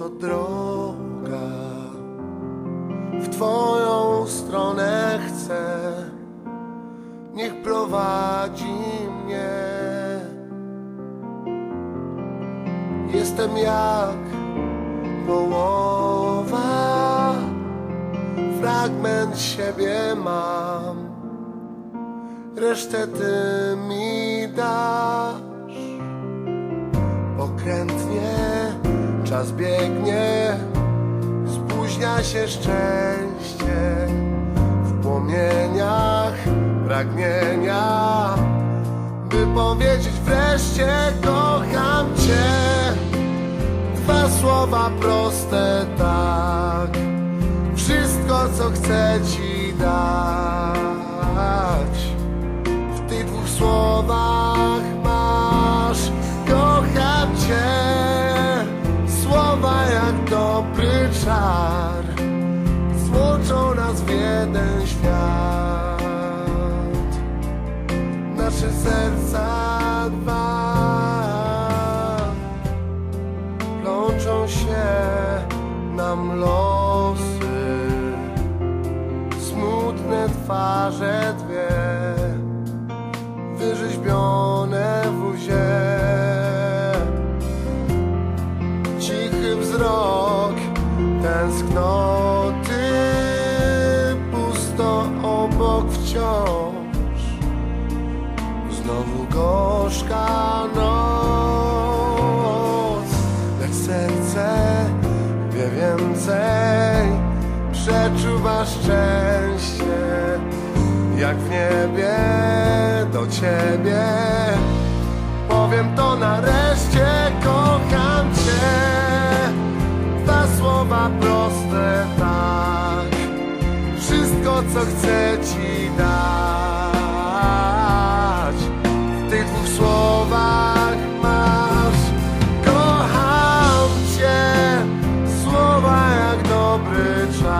to droga. W Twoją stronę chcę, niech prowadzi mnie. Jestem jak połowa, fragment siebie mam, resztę Ty mi dasz. Pokrętnie czas biegnie, spóźnia się szczęście w płomieniach pragnienia, by powiedzieć wreszcie kocham Cię. Dwa słowa proste tak, wszystko co chcę Ci dać. Czar Złączą nas w jeden świat. Nasze serca dwa Plączą się nam losy. Smutne twarze dwie wyrzeźbione w łzie. Cichy wzrok, tęsknoty, pusto obok wciąż. Znowu gorzka noc, lecz serce wie więcej, przeczuwa szczęście jak w niebie do ciebie. wszystko, co chcę Ci dać. W tych dwóch słowach masz. Kocham Cię, słowa jak dobry czas.